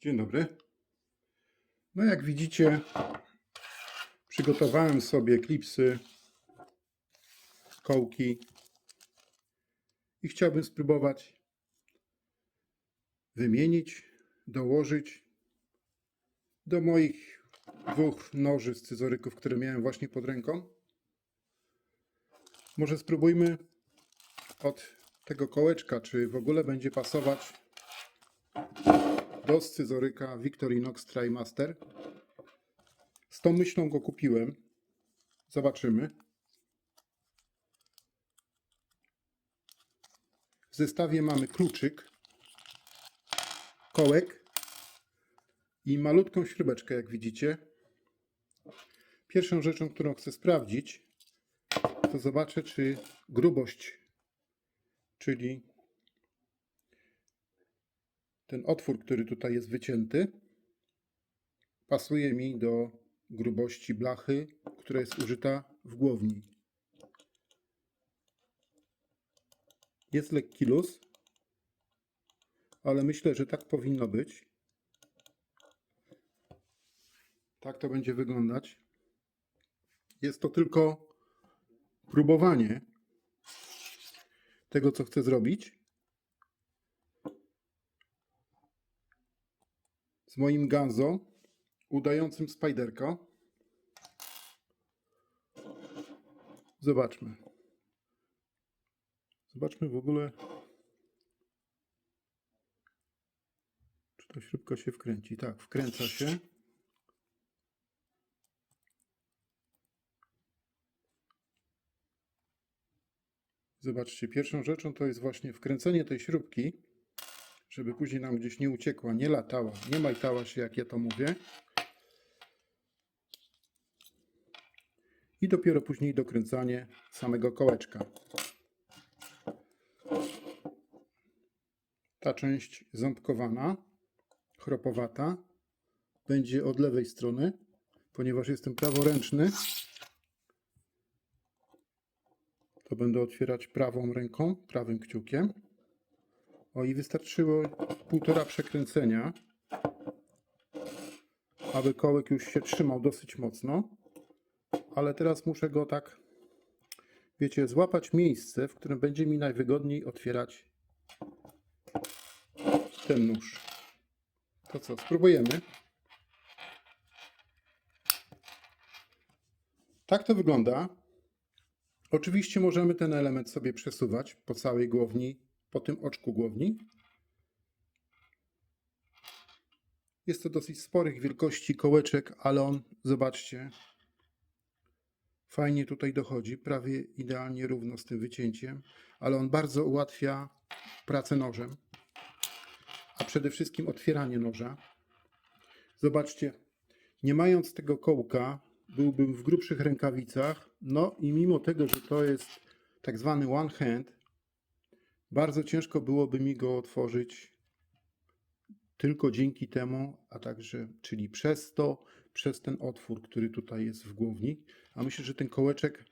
Dzień dobry. No jak widzicie, przygotowałem sobie klipsy, kołki i chciałbym spróbować wymienić, dołożyć do moich dwóch noży scyzoryków, które miałem właśnie pod ręką. Może spróbujmy od tego kołeczka, czy w ogóle będzie pasować do scyzoryka Victorinox TriMaster. Z tą myślą go kupiłem. Zobaczymy. W zestawie mamy kluczyk, kołek i malutką śrubeczkę, jak widzicie. Pierwszą rzeczą, którą chcę sprawdzić, to zobaczę, czy grubość, czyli ten otwór, który tutaj jest wycięty, pasuje mi do grubości blachy, która jest użyta w głowni. Jest lekki luz, ale myślę, że tak powinno być. Tak to będzie wyglądać. Jest to tylko próbowanie tego, co chcę zrobić. Moim Ganzo udającym Spiderka. Zobaczmy. Zobaczmy w ogóle, czy ta śrubka się wkręci. Tak, wkręca się. Zobaczcie, pierwszą rzeczą to jest właśnie wkręcenie tej śrubki żeby później nam gdzieś nie uciekła, nie latała, nie majtała się, jak ja to mówię. I dopiero później dokręcanie samego kołeczka. Ta część ząbkowana, chropowata, będzie od lewej strony, ponieważ jestem praworęczny. To będę otwierać prawą ręką, prawym kciukiem. O i wystarczyło półtora przekręcenia, aby kołek już się trzymał dosyć mocno. Ale teraz muszę go tak, wiecie, złapać miejsce, w którym będzie mi najwygodniej otwierać ten nóż. To co, spróbujemy. Tak to wygląda. Oczywiście możemy ten element sobie przesuwać po całej głowni po tym oczku głowni. Jest to dosyć sporych wielkości kołeczek, ale on, zobaczcie, fajnie tutaj dochodzi, prawie idealnie równo z tym wycięciem, ale on bardzo ułatwia pracę nożem, a przede wszystkim otwieranie noża. Zobaczcie, nie mając tego kołka, byłbym w grubszych rękawicach, no i mimo tego, że to jest tak zwany one hand, bardzo ciężko byłoby mi go otworzyć tylko dzięki temu, a także, czyli przez to, przez ten otwór, który tutaj jest w głowni. A myślę, że ten kołeczek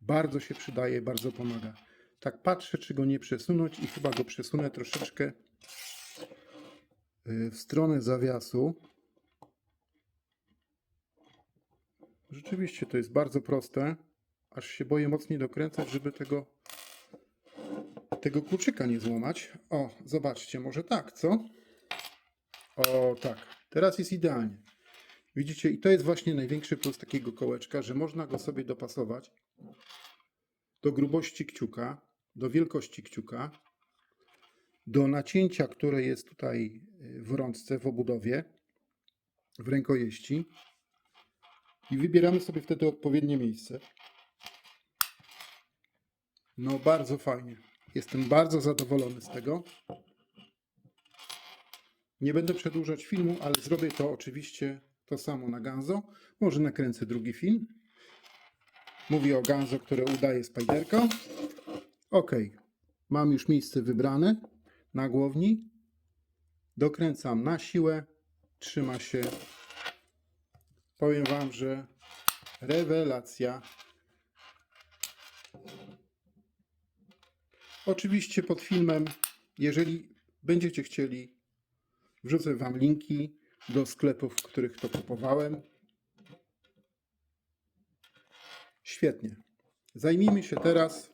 bardzo się przydaje, bardzo pomaga. Tak patrzę, czy go nie przesunąć i chyba go przesunę troszeczkę y, w stronę zawiasu. Rzeczywiście to jest bardzo proste, aż się boję mocniej dokręcać, żeby tego tego kluczyka nie złamać. O, zobaczcie, może tak, co? O, tak. Teraz jest idealnie. Widzicie, i to jest właśnie największy plus takiego kołeczka, że można go sobie dopasować do grubości kciuka, do wielkości kciuka, do nacięcia, które jest tutaj w rączce, w obudowie, w rękojeści i wybieramy sobie wtedy odpowiednie miejsce. No, bardzo fajnie. Jestem bardzo zadowolony z tego. Nie będę przedłużać filmu, ale zrobię to oczywiście to samo na Ganzo. Może nakręcę drugi film. Mówię o Ganzo, które udaje Spiderka. Ok, mam już miejsce wybrane na głowni. Dokręcam na siłę. Trzyma się. Powiem Wam, że rewelacja. Oczywiście pod filmem, jeżeli będziecie chcieli, Wrzucę Wam linki do sklepów, w których to kupowałem. Świetnie. Zajmijmy się teraz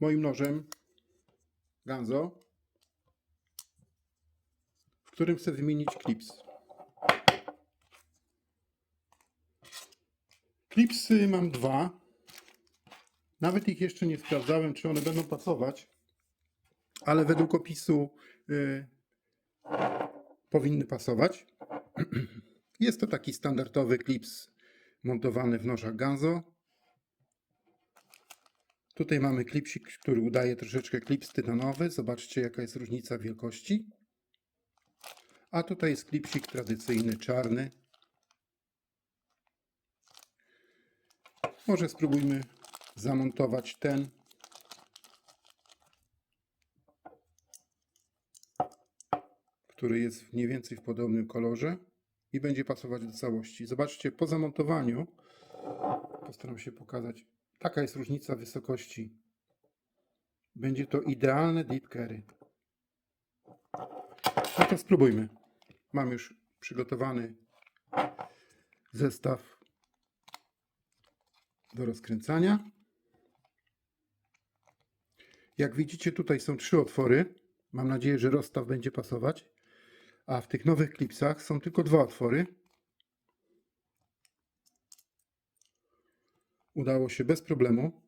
moim nożem Ganzo, w którym chcę wymienić klips. Klipsy mam dwa. Nawet ich jeszcze nie sprawdzałem, czy one będą pasować, ale według opisu y, powinny pasować. Jest to taki standardowy klips montowany w nożach Ganzo. Tutaj mamy klipsik, który udaje troszeczkę klips tytanowy. Zobaczcie, jaka jest różnica wielkości. A tutaj jest klipsik tradycyjny, czarny. Może spróbujmy zamontować ten. który jest mniej więcej w podobnym kolorze i będzie pasować do całości. Zobaczcie, po zamontowaniu postaram się pokazać. Taka jest różnica wysokości. Będzie to idealne deep carry. No to spróbujmy. Mam już przygotowany zestaw do rozkręcania. Jak widzicie, tutaj są trzy otwory. Mam nadzieję, że rozstaw będzie pasować. A w tych nowych klipsach są tylko dwa otwory. Udało się bez problemu.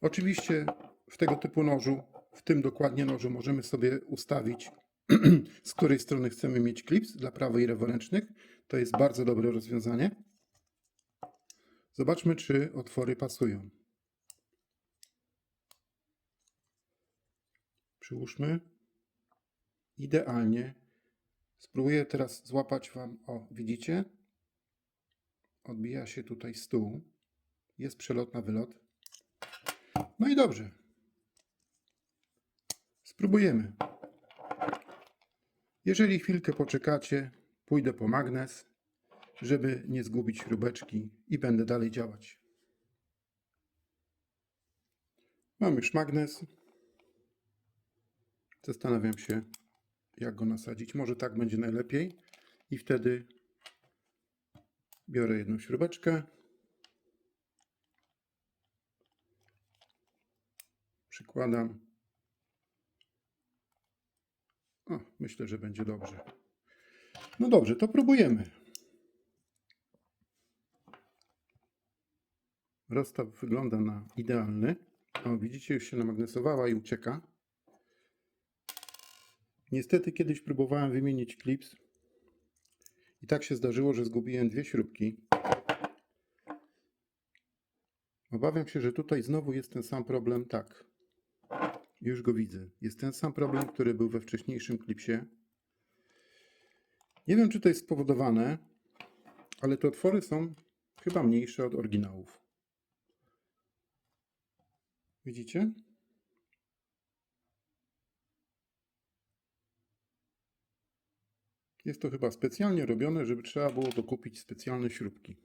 Oczywiście w tego typu nożu, w tym dokładnie nożu, możemy sobie ustawić, z której strony chcemy mieć klips dla prawej i leworęcznych. To jest bardzo dobre rozwiązanie. Zobaczmy, czy otwory pasują. Przyłóżmy. Idealnie. Spróbuję teraz złapać Wam. O, widzicie? Odbija się tutaj stół. Jest przelot na wylot. No i dobrze. Spróbujemy. Jeżeli chwilkę poczekacie, pójdę po magnes, żeby nie zgubić śrubeczki i będę dalej działać. Mam już magnes. Zastanawiam się, jak go nasadzić. Może tak będzie najlepiej. I wtedy biorę jedną śrubeczkę. Przykładam. O, myślę, że będzie dobrze. No dobrze, to próbujemy. Rozstaw wygląda na idealny. O, widzicie, już się namagnesowała i ucieka. Niestety kiedyś próbowałem wymienić klips i tak się zdarzyło, że zgubiłem dwie śrubki. Obawiam się, że tutaj znowu jest ten sam problem. Tak, już go widzę. Jest ten sam problem, który był we wcześniejszym klipsie. Nie wiem, czy to jest spowodowane, ale te otwory są chyba mniejsze od oryginałów. Widzicie? Jest to chyba specjalnie robione, żeby trzeba było dokupić specjalne śrubki.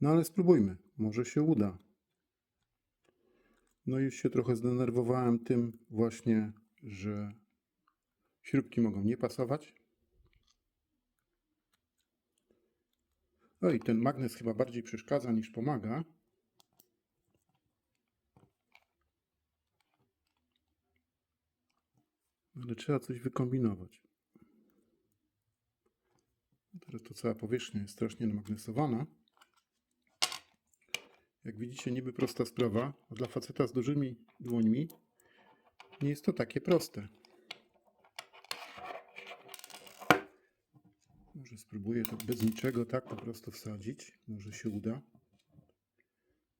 No ale spróbujmy, może się uda. No już się trochę zdenerwowałem tym właśnie, że śrubki mogą nie pasować. No i ten magnes chyba bardziej przeszkadza niż pomaga. Ale trzeba coś wykombinować. Teraz to cała powierzchnia jest strasznie namagnesowana. Jak widzicie, niby prosta sprawa, a dla faceta z dużymi dłońmi nie jest to takie proste. Może spróbuję to bez niczego tak po prostu wsadzić. Może się uda.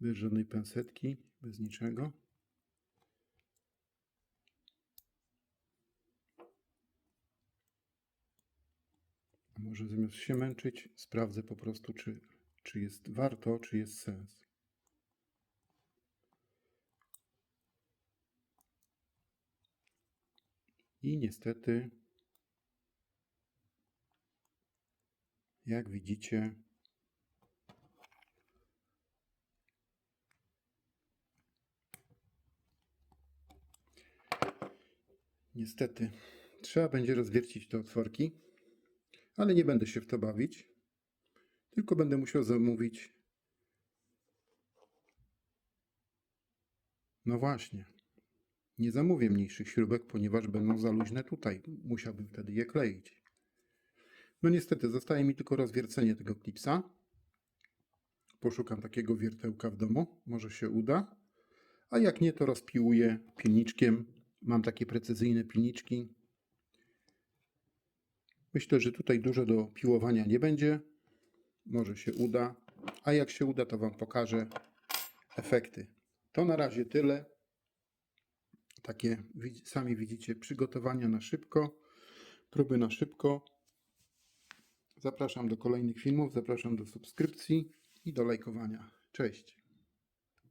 Bez żadnej pensetki, bez niczego. Może zamiast się męczyć, sprawdzę po prostu, czy, czy jest warto, czy jest sens. I niestety, jak widzicie, Niestety, trzeba będzie rozwiercić te otworki, ale nie będę się w to bawić, tylko będę musiał zamówić. No właśnie, nie zamówię mniejszych śrubek, ponieważ będą za luźne tutaj. Musiałbym wtedy je kleić. No niestety, zostaje mi tylko rozwiercenie tego klipsa. Poszukam takiego wiertełka w domu, może się uda. A jak nie, to rozpiłuję pilniczkiem. Mam takie precyzyjne pilniczki. Myślę, że tutaj dużo do piłowania nie będzie. Może się uda. A jak się uda, to Wam pokażę efekty. To na razie tyle. Takie sami widzicie przygotowania na szybko, próby na szybko. Zapraszam do kolejnych filmów, zapraszam do subskrypcji i do lajkowania. Cześć.